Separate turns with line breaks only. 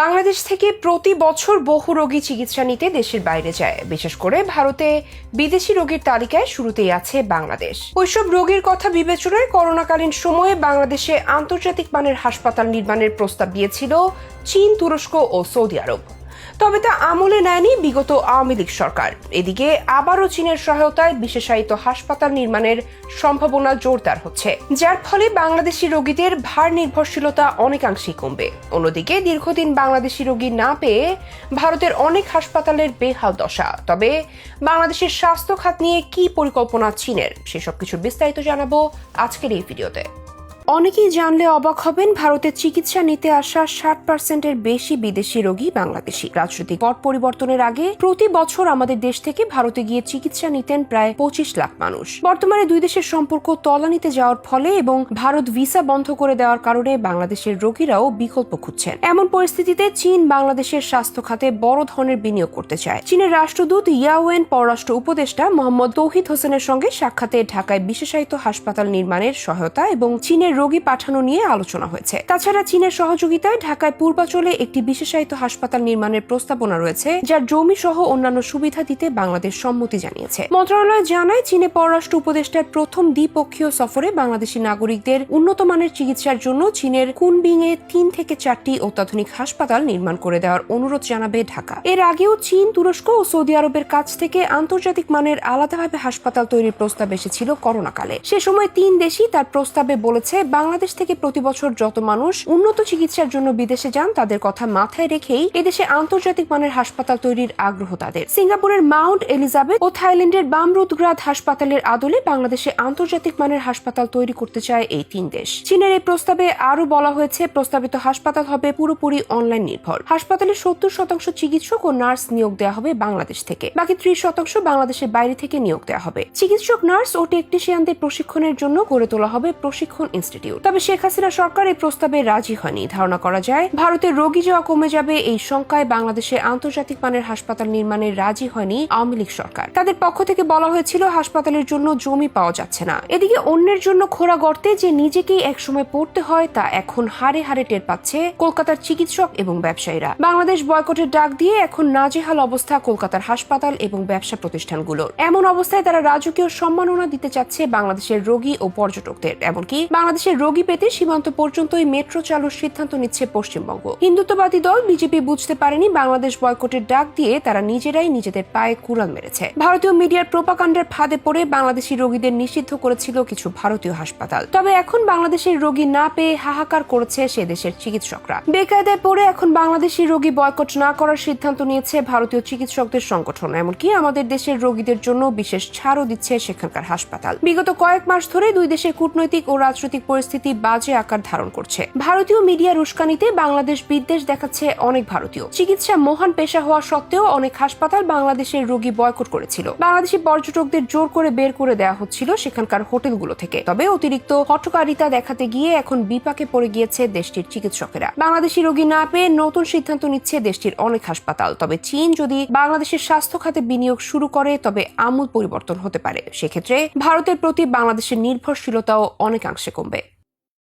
বাংলাদেশ থেকে প্রতি বছর বহু রোগী চিকিৎসা নিতে দেশের বাইরে যায়। বিশেষ করে ভারতে বিদেশি রোগীর তালিকায় শুরুতেই আছে বাংলাদেশ। ওইসব রোগীর কথা বিবেচনায় করোনাকালীন সময়ে বাংলাদেশে আন্তর্জাতিক মানের হাসপাতাল নির্মাণের প্রস্তাব দিয়েছিল চীন, তুরস্ক ও সৌদি আরব। তবে তা আমলে নেয়নি বিগত আওয়ামী লীগ সরকার। এদিকে আবারও চীনের সহায়তায় বিশেষায়িত হাসপাতাল নির্মাণের সম্ভাবনা জোরদার হচ্ছে। যার ফলে বাংলাদেশি রোগীদের ভার নির্ভরশীলতা অনেকাংশেই কমবে। অন্যদিকে দীর্ঘদিন বাংলাদেশি রোগী না পেয়ে ভারতের অনেক হাসপাতালের বেহাল দশা। তবে বাংলাদেশের স্বাস্থ্য খাত নিয়ে কি পরিকল্পনা চীনের, সেসব কিছুর বিস্তারিত জানাব আজকের এই ভিডিওতে। অনেকেই জানলে অবাক হবেন ভারতে চিকিৎসা নিতে আসা ষাট পার্সেন্টের বেশি বিদেশি রোগী বাংলাদেশি। রাজনৈতিক পট পরিবর্তনের আগে প্রতি বছর আমাদের দেশ থেকে ভারতে গিয়ে চিকিৎসা নিতেন প্রায় পঁচিশ লাখ মানুষ। বর্তমানে দুই দেশের সম্পর্ক তলানিতে যাওয়ার ফলে এবং ভারত ভিসা বন্ধ করে দেওয়ার কারণে বাংলাদেশের রোগীরাও বিকল্প খুঁজছেন। এমন পরিস্থিতিতে চীন বাংলাদেশের স্বাস্থ্য খাতে বড় ধরনের বিনিয়োগ করতে চায়। চীনের রাষ্ট্রদূত ইয়াওয়েন, পররাষ্ট্র উপদেষ্টা মোহাম্মদ তৌহিদ হোসেনের সঙ্গে সাক্ষাতে ঢাকায় বিশেষায়িত হাসপাতাল নির্মাণের সহায়তা এবং চীনের রোগী পাঠানো নিয়ে আলোচনা হয়েছে। তাছাড়া চীনের সহযোগিতায় ঢাকায় পূর্বাচলে একটি বিশেষায়িত হাসপাতাল নির্মাণের প্রস্তাবনা রয়েছে, যার জমি সহ অন্যান্য সুবিধা দিতে বাংলাদেশ সম্মতি জানিয়েছে। মন্ত্রণালয় জানায়, চীনে পররাষ্ট্র উপদেষ্টার প্রথম দ্বিপক্ষীয় সফরে বাংলাদেশি নাগরিকদের উন্নত মানের চিকিৎসার জন্য চীনের কুনবিং এ তিন থেকে চারটি অত্যাধুনিক হাসপাতাল নির্মাণ করে দেওয়ার অনুরোধ জানাবে ঢাকা। এর আগেও চীন, তুরস্ক ও সৌদি আরবের কাছ থেকে আন্তর্জাতিক মানের আলাদাভাবে হাসপাতাল তৈরির প্রস্তাব এসেছিল করোনাকালে। সে সময় তিন দেশই তার প্রস্তাবে বলেছে বাংলাদেশ থেকে প্রতি বছর যত মানুষ উন্নত চিকিৎসার জন্য বিদেশে যান, তাদের কথা মাথায় রেখেই এদেশে আন্তর্জাতিক মানের হাসপাতাল তৈরির আগ্রহ তাদের। সিঙ্গাপুরের মাউন্ট এলিজাবেথ ও থাইল্যান্ডের বামরুদগ্রাদ হাসপাতালের আদলে বাংলাদেশে আন্তর্জাতিক মানের হাসপাতাল তৈরি করতে চায় এই তিন দেশ। চীনের এই প্রস্তাবে আরও বলা হয়েছে, প্রস্তাবিত হাসপাতাল হবে পুরোপুরি অনলাইন নির্ভর। হাসপাতালে সত্তর শতাংশ চিকিৎসক ও নার্স নিয়োগ দেওয়া হবে বাংলাদেশ থেকে। বাকি ত্রিশ শতাংশ বাংলাদেশের বাইরে থেকে নিয়োগ দেওয়া হবে। চিকিৎসক, নার্স ও টেকনিশিয়ানদের প্রশিক্ষণের জন্য গড়ে তোলা হবে প্রশিক্ষণ ইনস্টিটিউট। তবে শেখ হাসিনা সরকার এই প্রস্তাবে রাজি হয়নি। ধারণা করা যায়, ভারতের রোগী যাওয়া কমে যাবে এই শঙ্কায় বাংলাদেশে আন্তর্জাতিক মানের হাসপাতাল নির্মাণে রাজি হয়নি আওয়ামী লীগ সরকার। তাদের পক্ষ থেকে বলা হয়েছিল, হাসপাতালের জন্য জমি পাওয়া যাচ্ছে না। এদিকে অন্যের জন্য খোরা গর্তে যে নিজেকেই একসময় পড়তে হয়, তা এখন হারে হারে টের পাচ্ছে কলকাতার চিকিৎসক এবং ব্যবসায়ীরা। বাংলাদেশ বয়কটের ডাক দিয়ে এখন নাজেহাল অবস্থা কলকাতার হাসপাতাল এবং ব্যবসা প্রতিষ্ঠানগুলোর। এমন অবস্থায় তারা রাজকীয় সম্মাননা দিতে চাচ্ছে বাংলাদেশের রোগী ও পর্যটকদের। এমনকি বাংলাদেশের রোগী পেতে সীমান্ত পর্যন্তই মেট্রো চালুর সিদ্ধান্ত নিচ্ছে পশ্চিমবঙ্গ। হিন্দুত্ববাদী দল বিজেপি বুঝতে পারেনি বাংলাদেশ বয়কটের ডাক দিয়ে তারা নিজেরাই নিজেদের পায়ে কুড়াল মেরেছে। ভারতীয় মিডিয়ার প্রোপাকাণ্ডের ফাঁদে পড়ে বাংলাদেশি রোগীদের নিষিদ্ধ করেছিল কিছু ভারতীয় হাসপাতাল। তবে এখন বাংলাদেশের রোগী না পেয়ে হাহাকার করেছে সে দেশের চিকিৎসকরা। বেকায়দায় পড়ে এখন বাংলাদেশি রোগী বয়কট না করার সিদ্ধান্ত নিয়েছে ভারতীয় চিকিৎসকদের সংগঠন। এমনকি আমাদের দেশের রোগীদের জন্য বিশেষ ছাড়ও দিচ্ছে সেখানকার হাসপাতাল। বিগত কয়েক মাস ধরে দুই দেশের কূটনৈতিক ও রাজনৈতিক পরিস্থিতি বাজে আকার ধারণ করছে। ভারতীয় মিডিয়ার উস্কানিতে বাংলাদেশ বিদ্বেষ দেখাচ্ছে অনেক ভারতীয়। চিকিৎসা মহান পেশা হওয়া সত্ত্বেও অনেক হাসপাতাল বাংলাদেশের রোগী বয়কট করেছিল। বাংলাদেশি পর্যটকদের জোর করে বের করে দেওয়া হচ্ছিল সেখানকার হোটেলগুলো থেকে। তবে অতিরিক্ত হটকারিতা দেখাতে গিয়ে এখন বিপাকে পড়ে গিয়েছে দেশটির চিকিৎসকেরা। বাংলাদেশি রোগী না পেয়ে নতুন সিদ্ধান্ত নিচ্ছে দেশটির অনেক হাসপাতাল। তবে চীন যদি বাংলাদেশের স্বাস্থ্য খাতে বিনিয়োগ শুরু করে, তবে আমূল পরিবর্তন হতে পারে। সেক্ষেত্রে ভারতের প্রতি বাংলাদেশের নির্ভরশীলতাও অনেকাংশে কমবে।